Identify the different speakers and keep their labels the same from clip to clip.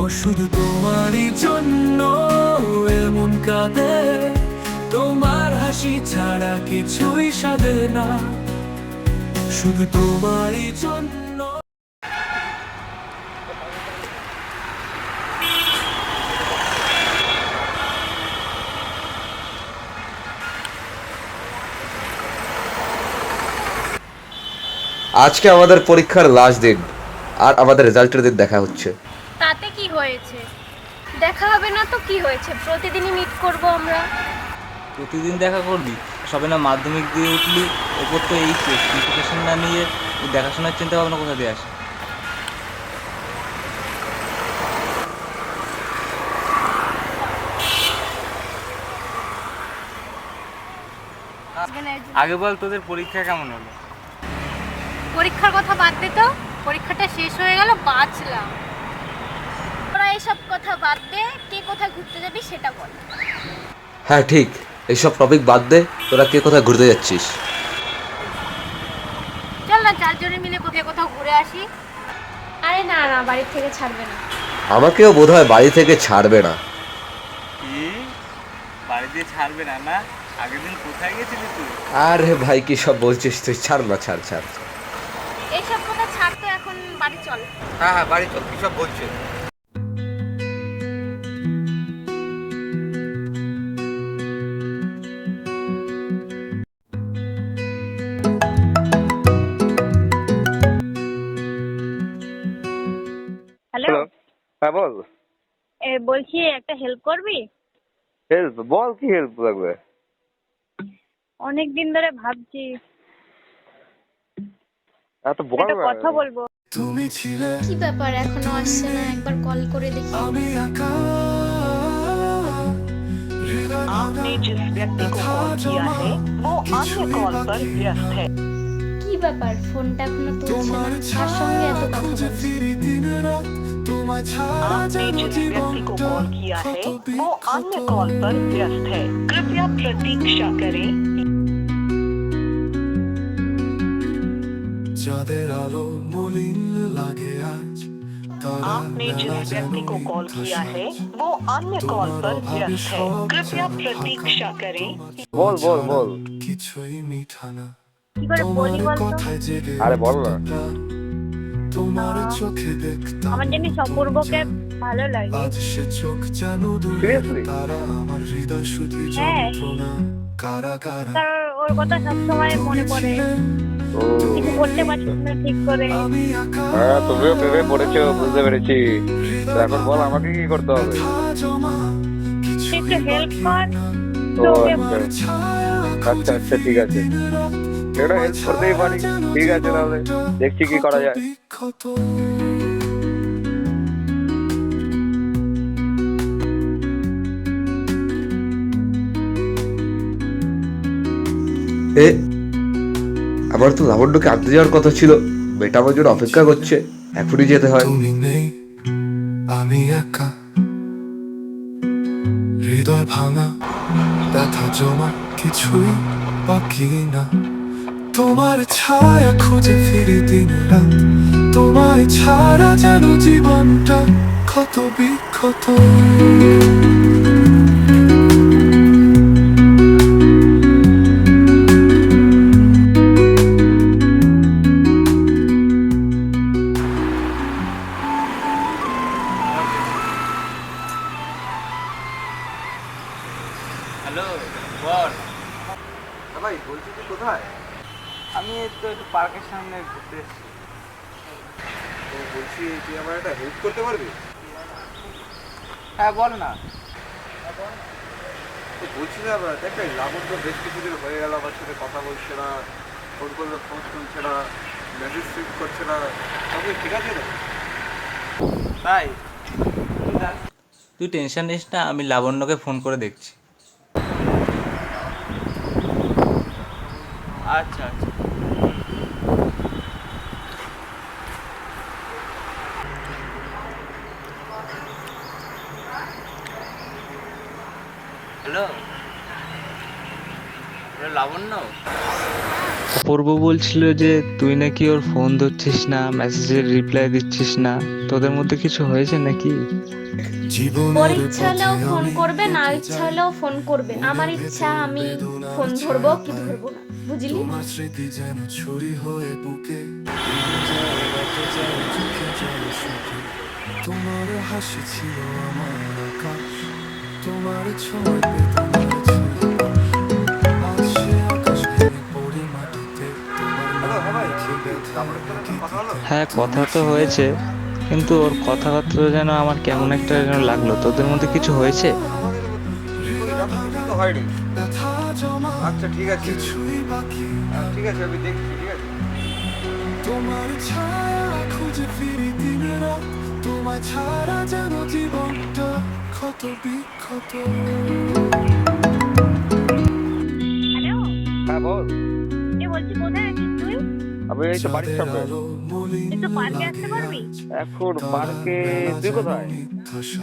Speaker 1: ও তোমারই জন্য, এমন কাঁদে। তোমার হাসি ছাড়া কিছুই সাধে না। শুধু তোমারই জন্য।
Speaker 2: আজকে আমাদের পরীক্ষার লাস্ট দিন, আর আমাদের রেজাল্টের দিন দেখা হচ্ছে।
Speaker 3: তাতে কি হয়েছে? দেখা হবে না তো কি হয়েছে? প্রতিদিনই মিট করব আমরা।
Speaker 4: প্রতিদিন দেখা করবি? সবে না মাধ্যমিক দিয়ে উঠলি ওপর তো এই প্রিপারেশন না নিয়ে দেখাশোনার চিন্তা ভাবনা কোথা দিয়ে আসে? আগে বল তোদের পরীক্ষা কেমন হলো?
Speaker 3: পরীক্ষার কথা বাদ দে তো। পরীক্ষাটা শেষ হয়ে গেল বাঁচলাম। তোরা এইসব কথা বাদ দে কে কোথায় ঘুরতে যাবি সেটা বল।
Speaker 2: হ্যাঁ ঠিক। এইসব টপিক বাদ দে তোরা কে কোথায় ঘুরতে যাচ্ছিস?
Speaker 3: চল না চারজনে মিলে কোথায় কোথাও ঘুরে আসি। আরে না না বাড়ির থেকে ছাড়বে না।
Speaker 2: আমাকেও বোধহয় বাড়ি থেকে ছাড়বে না।
Speaker 4: কি? বাড়ি দিয়ে ছাড়বে না না? আগের দিন কোথায় গেছিলি তুই?
Speaker 2: আরে ভাই কি সব বলছিস তুই? ছাড় না ছাড় ছাড়।
Speaker 3: এইসব কথা ছাড় তো এখন বাড়ি চল।
Speaker 2: হ্যাঁ হ্যাঁ বাড়ি চল কি সব বলছিস?
Speaker 5: হ্যাঁ বল
Speaker 3: এ বলছি একটা হেল্প করবি
Speaker 5: হেল্প বল কি হেল্প লাগবে
Speaker 3: অনেক দিন ধরে ভাবছি
Speaker 5: এত বল
Speaker 3: একটা
Speaker 5: না।
Speaker 3: কথা বলবো
Speaker 1: তুমি ছিলে
Speaker 6: কি ব্যাপার এখনো আসছে না একবার কল করে দেখি
Speaker 1: আমি একা হৃদয়
Speaker 7: आपने जिस व्यक्ति को कॉल किया है वो अन्य कॉल पर व्यस्त है
Speaker 6: কি ব্যাপার ফোনটা এখনো তুলছে
Speaker 1: তোমার
Speaker 6: না কার সঙ্গে এত কথা
Speaker 1: ছায়া খুঁজে
Speaker 6: বলছে
Speaker 1: ফিরি দিন রাত তোমায় ছাড়া
Speaker 7: आपने
Speaker 1: যেন
Speaker 7: जिस व्यक्ति को
Speaker 1: জীবনটা
Speaker 7: कॉल किया है
Speaker 1: কত
Speaker 7: वो अन्य
Speaker 1: বিক্ষত।
Speaker 7: कॉल पर व्यस्त है कृपया प्रतीक्षा करें
Speaker 1: যাদের আলো মলিন লাগে আজ তারা
Speaker 7: आपने जिस
Speaker 1: বেলা যেন
Speaker 7: व्यक्ति को कॉल
Speaker 1: মিথ্যা
Speaker 7: किया है
Speaker 1: সাজ।
Speaker 7: वो अन्य कॉल पर व्यस्त है कृपया प्रतीक्षा करें
Speaker 5: বল বল বল
Speaker 1: কিছুই মিঠা না
Speaker 3: কি করে বলি
Speaker 1: তোমার
Speaker 3: বলতো
Speaker 1: কথায় জেগে
Speaker 5: আরে বল না।
Speaker 1: তোমার চোখে দেখতাম
Speaker 3: আমার জানিস অপূর্বকে ভালো লাগে।
Speaker 1: আজ সে চোখ যেন দূরে তারা আমার হৃদয় শুধু
Speaker 3: হ্যাঁ।
Speaker 1: যন্ত্রণা। কারা কারা?
Speaker 3: ওর কথা সবসময় মনে পড়ে। কিছু করতে পারছিস না ঠিক করে।
Speaker 5: হ্যাঁ তুমিও প্রেমে পড়েছো বুঝতে পেরেছি। এখন বল আমাকে কি করতে হবে?
Speaker 3: একটু হেল্প কর।
Speaker 5: আচ্ছা। আচ্ছা আচ্ছা ঠিক আছে। এটা হেল্প করতেই পারি। ঠিক আছে তাহলে দেখছি কি করা যায়।
Speaker 1: বিক্ষত
Speaker 2: এ, আমার তো লাবণ্যকে আনতে যাওয়ার কথা ছিল। বেটা আমার জন্য অপেক্ষা করছে। এখনই যেতে হয়।
Speaker 1: আমি হৃদয় ভাঙা জমা, কিছুই না। তোমার ছায়া খুঁজে ফিরি দিন রাত। তোমায় ছাড়া যেন জীবনটা কত বিক্ষত।
Speaker 4: হ্যাঁ বল না।
Speaker 2: তো বলছি না দেখ না লাবণ্য বেশ কিছুদিন হয়ে গেল আমার সাথে কথা বলছে না ফোন করলে ফোন তুলছে না মেসেজ সিভ করছে না। তবে ঠিক আছে না
Speaker 4: তাই? তুই টেনশন নিস না আমি লাবণ্যকে ফোন করে দেখছি। আচ্ছা আচ্ছা হ্যালো লাবণ্য অপূর্ব বলছিল যে তুই নাকি ওর ফোন ধরছিস না মেসেজের রিপ্লাই দিচ্ছিস না তোদের মধ্যে কিছু হয়েছে নাকি?
Speaker 6: ওর ইচ্ছা হলেও ফোন করবে না ইচ্ছা হলেও ফোন করবে আমার ইচ্ছা আমি ফোন ধরবো কি ধরবো না বুঝলি?
Speaker 1: তোমার হয়ে হাসি ছিল আমার আকাশ। তোমার ছোঁয়ায়
Speaker 2: হ্যাঁ কথা
Speaker 4: তো হয়েছে কিন্তু ওর কথাবার্তা যেন আমার কেমন একটা যেন লাগল। তোদের মধ্যে কিছু হয়েছে?
Speaker 2: আচ্ছা ঠিক আছে।
Speaker 1: কিছুই বাকি
Speaker 2: আহ, ঠিক আছে আমি দেখছি ঠিক আছে
Speaker 1: তোমার ছায়া খুঁজে ফিরি দিনে রাত তোমায় ছাড়া যেন জীবনটা ক্ষত বিক্ষত
Speaker 5: হ্যাঁ বল।
Speaker 3: বলছি কোথায়
Speaker 5: আমি এই তো বাড়ির সামনে।
Speaker 3: একটু পার্কে আসতে পারবি?
Speaker 5: এখন পার্কে তুই কোথায়?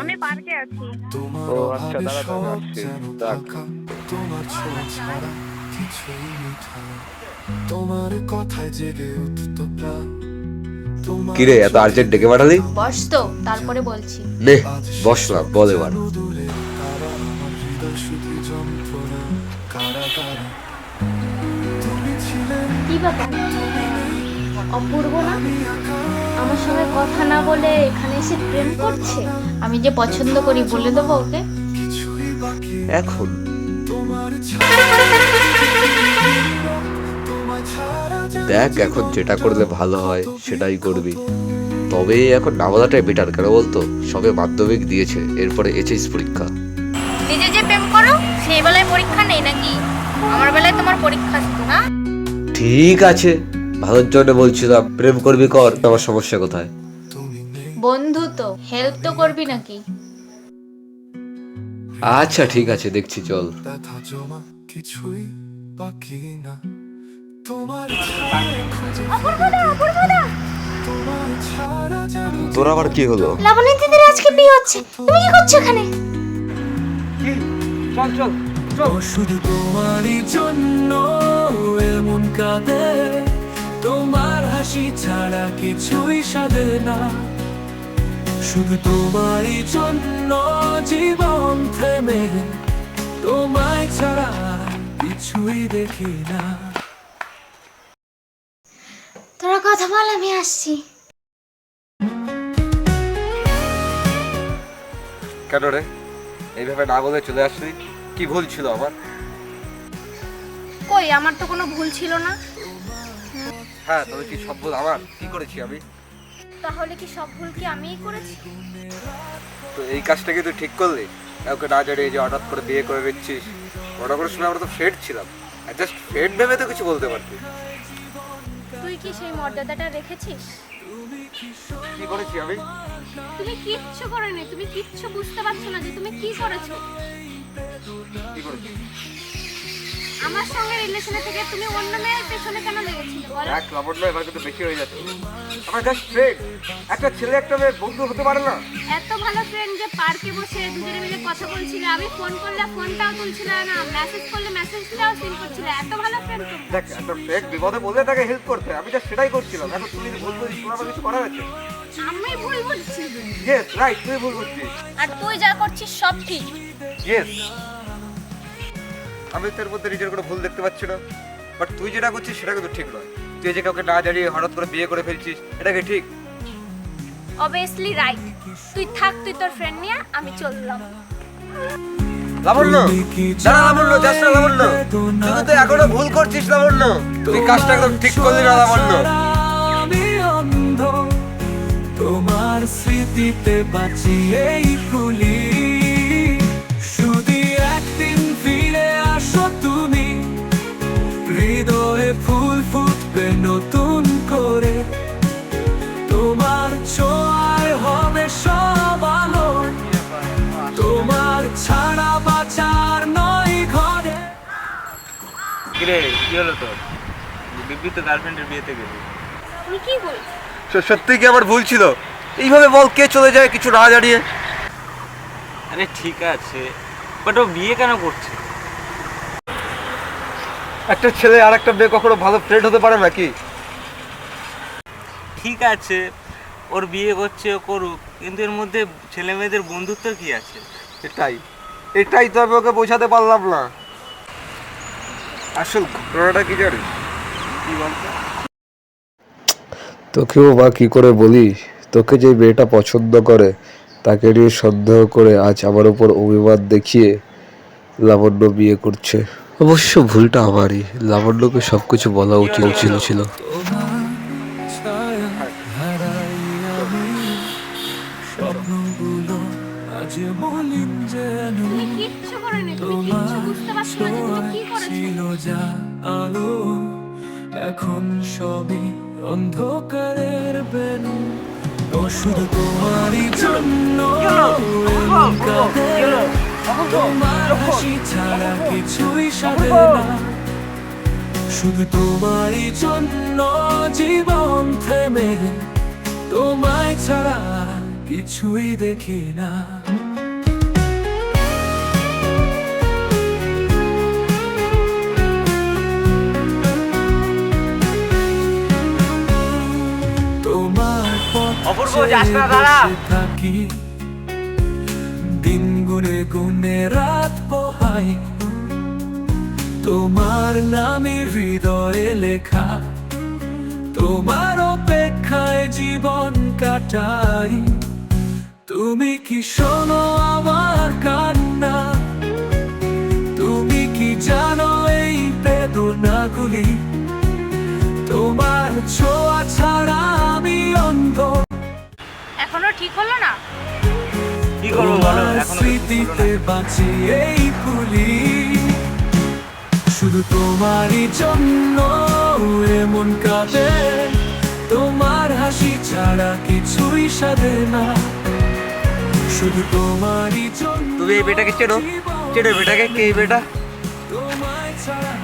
Speaker 3: আমি পার্কে আছি।
Speaker 5: ও আচ্ছা দাঁড়া দাঁড়া আসছি। দেখ
Speaker 1: তোমার ছোঁয়া ছাড়া কিছুই মিঠা তোমার কথায় জেগে উঠতো প্রাণ।
Speaker 8: কিরে এত আর্জেন্ট ডেকে পাঠালি?
Speaker 6: বস তো তারপরে বলছি।
Speaker 8: নে বসলাম বল এবার।
Speaker 6: কি ব্যাপার? অপূর্ব না? আমার সঙ্গে কথা না বলে এখানে এসে প্রেম করছে? আমি যে পছন্দ করি বলে দেবো ওকে?
Speaker 8: এখন। দেখ এখন যেটা করলে ভালো হয় সেটাই করবি। তবে এখন না বলাটাই বেটার কেন বলতো? সবে মাধ্যমিক দিয়েছে এরপরে এইচএস পরীক্ষা।
Speaker 3: নিজে যে প্রেম করো সেই বেলায় পরীক্ষা নেই নাকি? আমার বেলায় তোমার পরীক্ষা ছিল না?
Speaker 8: ঠিক আছে। ভালোর জন্য বলছিলাম প্রেম করবি কর আমার সমস্যা কোথায়?
Speaker 6: বন্ধু তো হেল্প তো করবি নাকি?
Speaker 8: আচ্ছা ঠিক আছে দেখছি চল।
Speaker 1: ব্যথা জমা কিছুই বাকি না। তোমার
Speaker 8: তোর আবার কি হলো?
Speaker 6: লাবণী দিদির আজকে বিয়ে হচ্ছে। তুমি কি করছ এখানে?
Speaker 2: চল চল চল।
Speaker 1: শুধু তোমারই জন্য এমন কাঁদে। তোমার হাসি ছাড়া কিছুই সাধে না। শুধু তোমারই জন্য জীবন থেমে তোমায় ছাড়া কিছুই দেখি না।
Speaker 6: তোরা কথা বল আমি আসছি।
Speaker 2: কেন রে? এইভাবে না বলে চলে আসলি? কি ভুল ছিল আমার?
Speaker 3: কই আমার তো কোনো ভুল ছিল না।
Speaker 2: হ্যাঁ তবে কি সব ভুল আমার? কি করেছি আমি?
Speaker 3: তাহলে কি সব ভুল কি আমিই করেছি?
Speaker 2: তো এই কাজটা কি তুই ঠিক করলি? কাউকে না জানিয়ে যে হঠাৎ করে বিয়ে করে দিচ্ছিস মনে করার সময় আমরা তো ফ্রেন্ড ছিলাম। জাস্ট ফ্রেন্ড ভেবে তো কিছু বলতে পারতি
Speaker 3: তুই কি সেই মর্যাদাটা রেখেছিস?
Speaker 2: কি করেছি আমি?
Speaker 3: তুমি কিচ্ছু করেনি তুমি কিচ্ছু বুঝতে পারছ না যে তুমি কি করেছ।
Speaker 2: কি করেছি?
Speaker 3: আমার সঙ্গে রিলেশনে থেকে তুমি অন্য মেয়ের পেছনে কেন লেগেছিলে বলো?
Speaker 2: এক লাবণ্য এবার কিন্তু বেশি হয়ে যাচ্ছে। আমার জাস্ট ফ্রেন্ড একটা ছেলে একটা মেয়ে বন্ধু হতে পারে না।
Speaker 3: এত ভালো ফ্রেন্ড যে পার্কে বসে দুজনে মিলে কথা বলছিলে। আমি ফোন করলে ফোনটাও তুলছিলে না মেসেজ করলে মেসেজটাও সিন করছিলে। এত ভালো ফ্রেন্ড
Speaker 2: দেখ একটা ফ্রেন্ড বিপদে বললে তাকে হেল্প করতে। আমি জাস্ট সেটাই করছিলাম। এখন তুমি যদি ভুল বলিস তোমার আমার কিছু করার আছে?
Speaker 3: আমি ভুল বলছি?
Speaker 2: ইয়েস রাইট তুই ভুল করছিস
Speaker 3: আর তুই যা করছিস সব ঠিক।
Speaker 2: ইয়েস আমি তোর মধ্যে নিজের কোনো ভুল দেখতে পাচ্ছি না। বাট তুই যেটা করছিস সেটা কিন্তু ঠিক নয়। তুই যে কাউকে না জানিয়ে হঠাৎ করে বিয়ে করে ফেলছিস এটা কি ঠিক?
Speaker 3: অবভিয়াসলি রাইট তুই থাক তুই তোর ফ্রেন্ড নিয়ে আমি চললাম।
Speaker 2: লাবণ্য! দাঁড়া লাবণ্য যাস না লাবণ্য। তুই তো এখনও ভুল করছিস লাবণ্য। তুই কাজটা একদম ঠিক করলি না লাবণ্য।
Speaker 1: আমি অন্ধ তোমার স্মৃতিতে বাঁচি এই ফুলি
Speaker 4: কি হলো তোর? দিব্যি তো গার্লফ্রেন্ডের বিয়েতে গেলি।
Speaker 3: তুই কি বলছিস
Speaker 2: সত্যি কি আমার ভুল ছিল? এইভাবে বল কে চলে যায় কিছু না জানিয়ে।
Speaker 4: আরে ঠিক আছে বাট ও বিয়ে কেন করছে?
Speaker 2: একটা ছেলে আর একটা মেয়ে কখনো ভালো ফ্রেন্ড হতে পারে নাকি?
Speaker 4: ঠিক আছে ওর বিয়ে করছে ও করুক কিন্তু এর মধ্যে ছেলে মেয়েদের বন্ধুত্ব কি আছে?
Speaker 2: এটাই। এটাই তো আমি ওকে বোঝাতে পারলাম না। আসল ঘটনাটা কি জানিস? কি বলতো?
Speaker 8: তোকেও বা কি করে বলি? তোকে যে মেয়েটা পছন্দ করে তাকে নিয়ে সন্দেহ করে আজ আমার উপর অভিমান দেখিয়ে লাবণ্য বিয়ে করছে। অবশ্য ভুলটা আমারই। লাবণ্যকে সবকিছু বলা উচিত ছিল ছিল।
Speaker 3: যা
Speaker 1: আলো, এখন সবই অন্ধকারের বেনু ওষুধ তোমারই জন্য তোমার হাসি ছাড়া কিছুই সাধে না। শুধু তোমারই জন্য জীবন থেমে, তোমায় ছাড়া কিছুই দেখি না।
Speaker 4: যাস না,
Speaker 1: দিন গুনে গুনে রাত পোহাই। তোমার নামে হৃদয়ে লেখা। তোমার অপেক্ষায় জীবন কাটাই। তুমি কি শোনো আমার কান্না? তুমি কি জানো এই বেদনাগুলি? তোমার ছোঁয়া ছাড়া আমি অন্ধ।
Speaker 3: এখনও ঠিক হলো না?
Speaker 4: কি করব বলো?
Speaker 1: তোমার
Speaker 4: এখন
Speaker 1: স্মৃতিতে বাঁচি এই ফুলি। শুধু তোমারই জন্য এমন কাঁদে। তোমার হাসি ছাড়া কিছুই সাধে না। শুধু তোমারই জন্য
Speaker 2: তুমি এই বেটাকে চেনো? চেনো বেটাকে? কে এই বেটা?
Speaker 1: তোমায় ছাড়া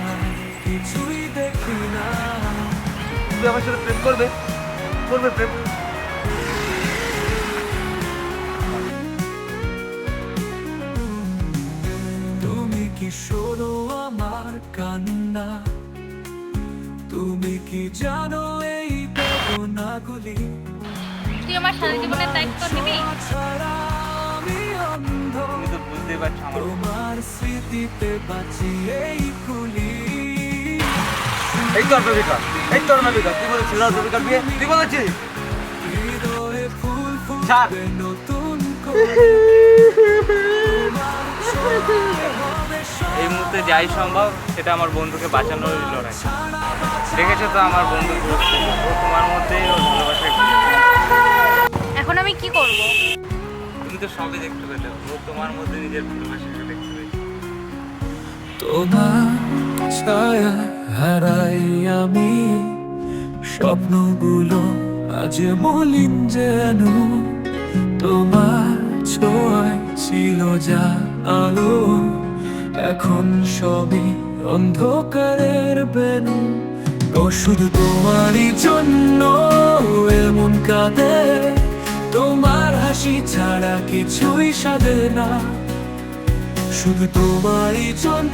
Speaker 1: কিছুই দেখি না।
Speaker 2: তুমি আমার সাথে প্রেম করবে? করবে প্রেম?
Speaker 1: কি শোনো আমার কান্না। তুমি কি জানো এই বেদনাগুলি?
Speaker 3: তুই আমার সারা জীবনের দায়িত্ব নিবি?
Speaker 1: তোমার স্মৃতিতে বাঁচি এই কুলি।
Speaker 2: এই তোর নবিকা এই তোর নবিকা তুই বলেছিস নবিকার বিয়ে তুই বলেছিস?
Speaker 1: হৃদয়ে ফুল
Speaker 4: ছাড়।
Speaker 1: নতুন করে।
Speaker 4: এই মুহূর্তে যাই সম্ভব সেটা আমার বন্ধুকে বাঁচানোর লড়াই। দেখেছ তো আমার বন্ধু ও তোমার মধ্যেই ভালোবাসা
Speaker 3: এখন আমি কি করব?
Speaker 4: তুমি তো সবই দেখতে পেলে। ও তোমার মধ্যে নিজের ভালোবাসাকে দেখতে পেয়েছে
Speaker 1: তোমার ছায়া হারাই আমি। স্বপ্নগুলো আজ মলিন যেন। তোমার ছোঁয়ায় ছিল যা আলো। এখন সবই অন্ধকারের বেনু শুধু তোমারই জন্য, এমন কাঁদে। তোমার হাসি ছাড়া কিছুই সাধে না। শুধু তোমারই জন্য